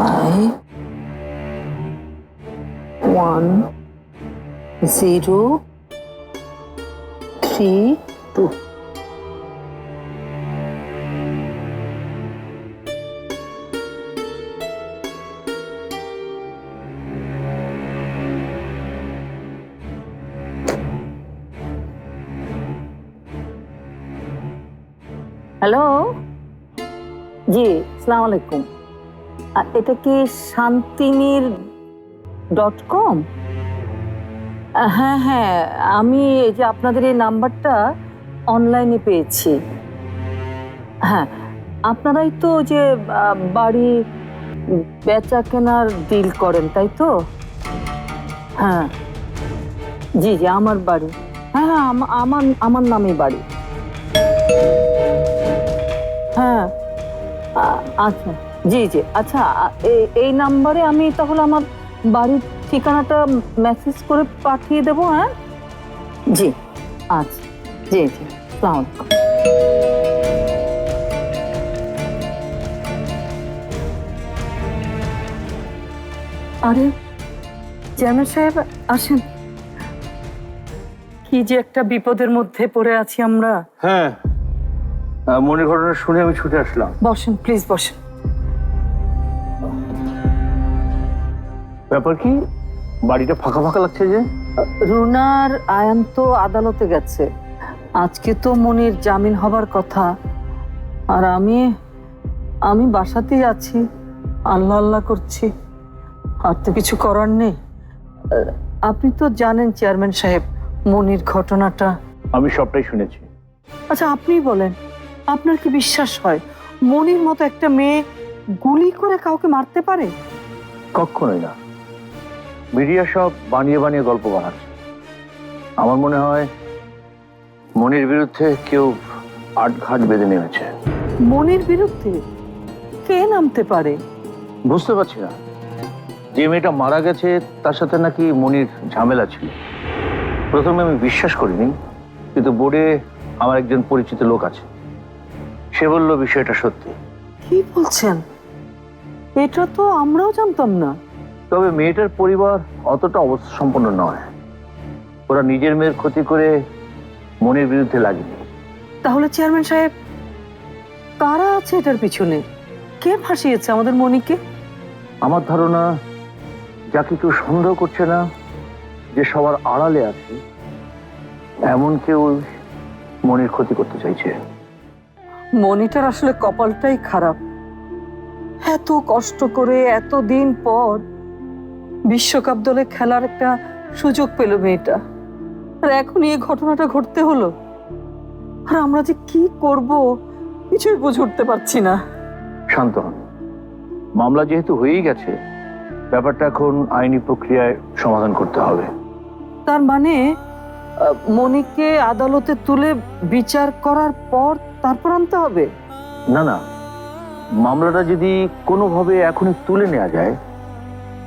five, one, zero, three, two. Hello জি সালাম আলাইকুম এটা কি শান্তিনীর ডট কম হ্যাঁ হ্যাঁ আমি এই যে আপনাদের এই নাম্বারটা অনলাইনে পেয়েছি। হ্যাঁ আপনারাই তো যে বাড়ি বেচা কেনার ডিল করেন, তাই তো? হ্যাঁ জি জি, আমার বাড়ি। হ্যাঁ হ্যাঁ আমা- আমার আমার নামে বাড়ি। হ্যাঁ আচ্ছা। জি জি। আচ্ছা এই নাম্বারে আমি তাহলে আমার বাড়ির ঠিকানাটা মেসেজ করে পাঠিয়ে দেবো হ্যাঁ? জি। আচ্ছা। জি জি। সালাম আরে চেয়ারম্যান সাহেব আসেন। কি যে একটা বিপদের মধ্যে পড়ে আছি আমরা। হ্যাঁ মনের ঘটনা শুনে আমি ছুটে আসলাম। বসেন প্লিজ বসেন। ব্যাপার কি? বাড়িটা ফাঁকা ফাঁকা লাগছে যে? রুনার আয়ান তো আদালতে গেছে। আজকে তো মনির জামিন হবার কথা। আর আমি আমি বাসাতেই আছি। আল্লাহ আল্লাহ করছি। আর তো কিছু করার নেই। আপনি তো জানেন চেয়ারম্যান সাহেব মনির ঘটনাটা। আমি সবটাই শুনেছি। আচ্ছা আপনি বলেন। আপনার কি বিশ্বাস হয় মনির মতো একটা মেয়ে গুলি করে কাউকে মারতে পারে? কখনোই না। মিডিয়া সব বানিয়ে বানিয়ে গল্প বানাচ্ছে আমার মনে হয় মনির বিরুদ্ধে কেউ আটঘাট বেঁধে নেমেছে। মনির বিরুদ্ধে কে নামতে পারে? বুঝতে পারছি না। যে মেয়েটা মারা গেছে তার সাথে নাকি মনির ঝামেলা ছিল। প্রথমে আমি বিশ্বাস করিনি কিন্তু বোর্ডে আমার একজন পরিচিত লোক আছে। সে বলল বিষয়টা সত্যি। কি বলছেন? এটা তো আমরাও জানতাম না। তবে মেয়েটার পরিবার অতটা অবস্থা সম্পন্ন নয়। ওরা নিজের মেয়ের ক্ষতি করে মনের বিরুদ্ধে লাগেনি। তাহলে চেয়ারম্যান সাহেব কারা আছে এটার পিছনে? কে ফাঁসিয়েছে আমাদের মনিকে আমার ধারণা যাকে কেউ সন্দেহ করছে না যে সবার আড়ালে আছে এমন কেউ মনের ক্ষতি করতে চাইছে। মনিটার আসলে কপালটাই খারাপ। এত কষ্ট করে এত দিন পর বিশ্বকাপ দলে খেলার একটা সুযোগ পেল মেয়েটা। আর এখন এই ঘটনাটা ঘটতে হলো। আর আমরা যে কি করব কিছুই বুঝে উঠতে পারছি না। শান্ত হন। মামলা যেহেতু হয়েই গেছে ব্যাপারটা এখন আইনি প্রক্রিয়ায় সমাধান করতে হবে। তার মানে মনিকে আদালতে তুলে বিচার করার পর তারপর আনতে হবে? না না। মামলাটা যদি কোনোভাবে এখনই তুলে নেওয়া যায়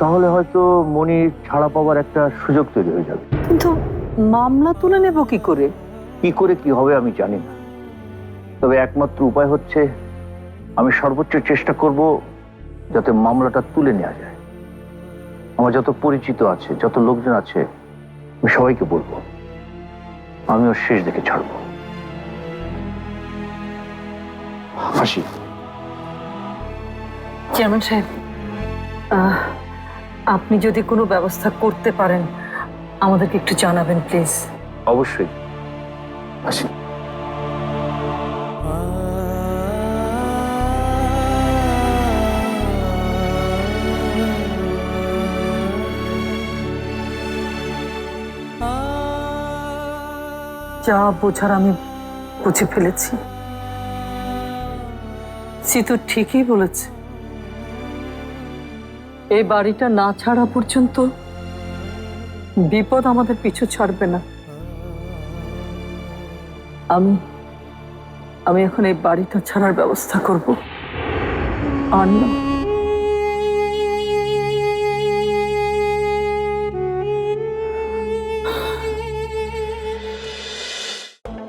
তাহলে হয়তো মনি ছাড়া পাওয়ার একটা সুযোগ তৈরি হয়ে যাবে। কিন্তু মামলা তুলে নেব কি করে? কি করে কি হবে আমি জানি না। তবে একমাত্র উপায় হচ্ছে আমি সর্বোচ্চ চেষ্টা করব যাতে মামলাটা তুলে নেওয়া যায়। আমার যত পরিচিত আছে যত লোকজন আছে আমি সবাইকে বলব আমি ওর শেষ দেখে ছাড়বো। হাসি চেয়ারম্যান সাহেব আপনি যদি কোনো ব্যবস্থা করতে পারেন আমাদেরকে একটু জানাবেন প্লিজ। অবশ্যই। হাসি যা বোঝার আমি বুঝে ফেলেছি। সিতু ঠিকই বলেছে। এই বাড়িটা না ছাড়া পর্যন্ত বিপদ আমাদের পিছু ছাড়বে না। আমি আমি এখন এই বাড়িটা ছাড়ার ব্যবস্থা করব। আর না।